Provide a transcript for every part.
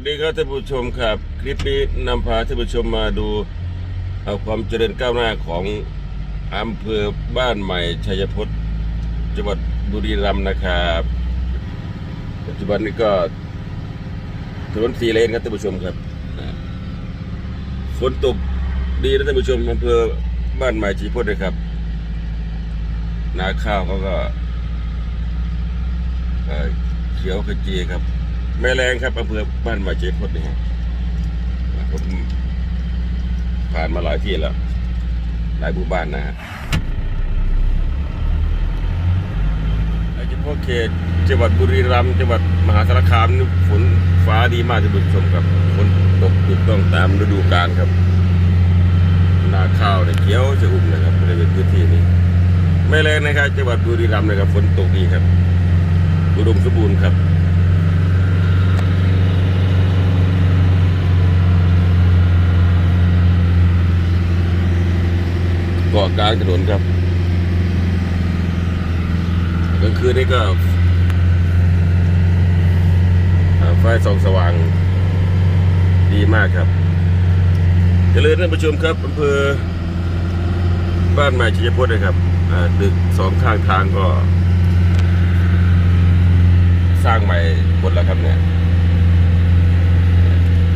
วัสดีครับท่านผู้ชมครับ คลิปนี้นำพาท่านผู้ชมมาดูเอาความเจริญก้าวหน้าของอำเภอบ้านใหม่ชัยพจน์จังหวัดบุรีรัมย์นะครับปัจจุบันนี้ก็ถนนสีเลนครับท่านผู้ชมครับฝนตกดีนะท่านผู้ชมอำเภอบ้านใหม่ชัยพจน์นะครับนาข้าวเขาก็เขียวขจีครับ แม่แรงครับอำเภอบ้านม่ชัยพจน์นี่ฮะผมผ่านมาหลายที่แล้ว หลายหมู่บ้านนะฮะเฉพาะเขตจังหวัดบุรีรัมย์จังหวัดมหาสารคามนี่ฝนฟ้าดีมากท่านผู้ชมครับฝนตกถูกต้องตามฤดูกาลครับนาข้าวเนี่ยเขียวจะอุ่มนะครับบริเวณพื้นที่นี้ไม่แรงนะครับจังหวัดบุรีรัมย์นะครับฝนตกดีครับอุดมสมบูรณ์ครับ เกาะกลางถนนครับกลางคืนนี่ก็ไฟส่องสว่างดีมากครับเจริญท่านผู้ชมครับอำเภอบ้านใหม่ชัยพจน์นะครับอ่าตึกสองข้างทางก็ สร้างใหม่หมดแล้วครับเนี่ย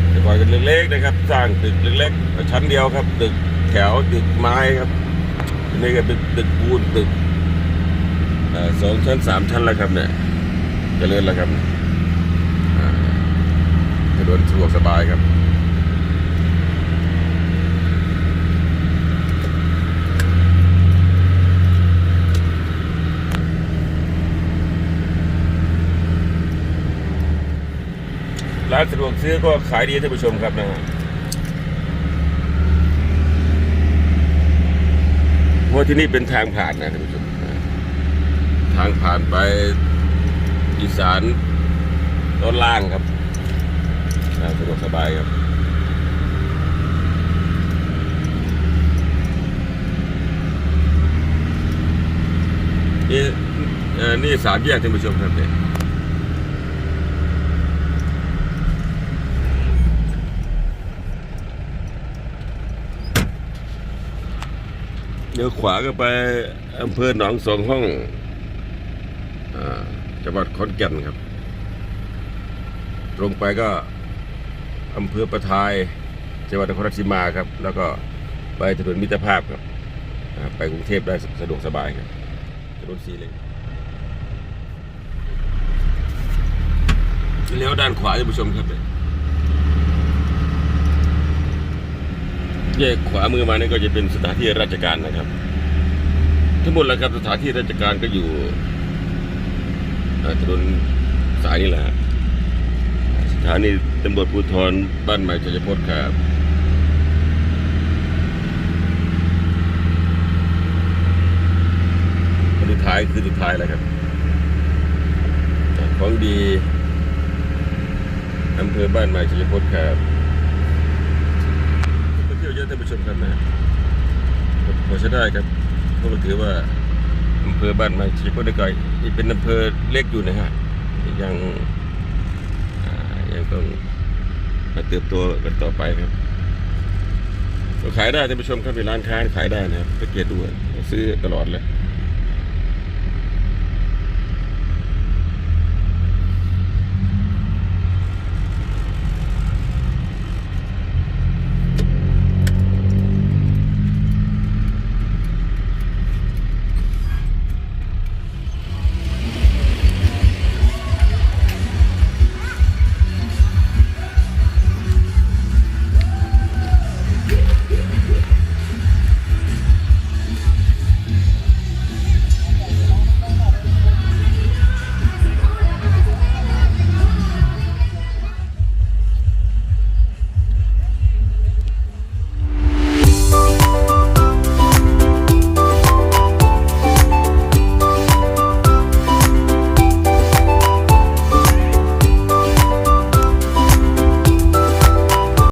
แต่ก่อนก็เล็กๆนะครับ สร้างตึกเล็กๆชั้นเดียวครับ ตึกแถวตึกไม้ครับ นี่ก็ตึกตึกปูนตึกสองชั้นสามชั้นแล้วครับเนี่ยจเจริญแล้วครับถนนสะดวกสบายครับร้านสะดวกซื้อก็ขายดีท่านผู้ชมครับนะฮะเพ ราะที่นี่เป็นทางผ่านนะท่านผู้ชมทางผ่านไปอีสานตอนล่างครับสะดวกสบายครับนี่นี่สามแยกท่านผู้ชมครับเนี่ย เดี๋ยวขวาก็ไปอำเภอหนองสองห้องอาจังหวัดขอนแก่นครับ ตรงไปก็อำเภอประทายจังหวัดนครราชสีมาครับ แล้วก็ไปถนนมิตรภาพครับ ไปกรุงเทพได้สะดวกสบายครับถนนสีเลนเลี้ยวด้านขวาท่านผู้ชมครับเนี่ย แยกขวามือมานี่ก็จะเป็นสถานที่ราชการนะครับ ทั้งหมดแล้วครับสถานที่ราชการก็อยู่ถนนสายนี้แหละสถานีตำรวจภูธรบ้านใหม่ชัยพจน์ครับสุดท้ายคือสุดท้ายแล้วครับของดีอำเภอบ้านใหม่ชัยพจน์ครับ มาเที่ยวเยอะท่านผู้ชมครับนะพอใช้ได้ครับเพราะถือว่าอำเภอบ้านไม้ชีพได้ไกลนี่เป็นอำเภอเล็กอยู่นะฮะยังยังต้องมาเติบโตกันต่อไปครับขายได้ท่านผู้ชมครับเป็นร้านค้าขายได้นะครับสังเกตดูซื้อตลอดเลย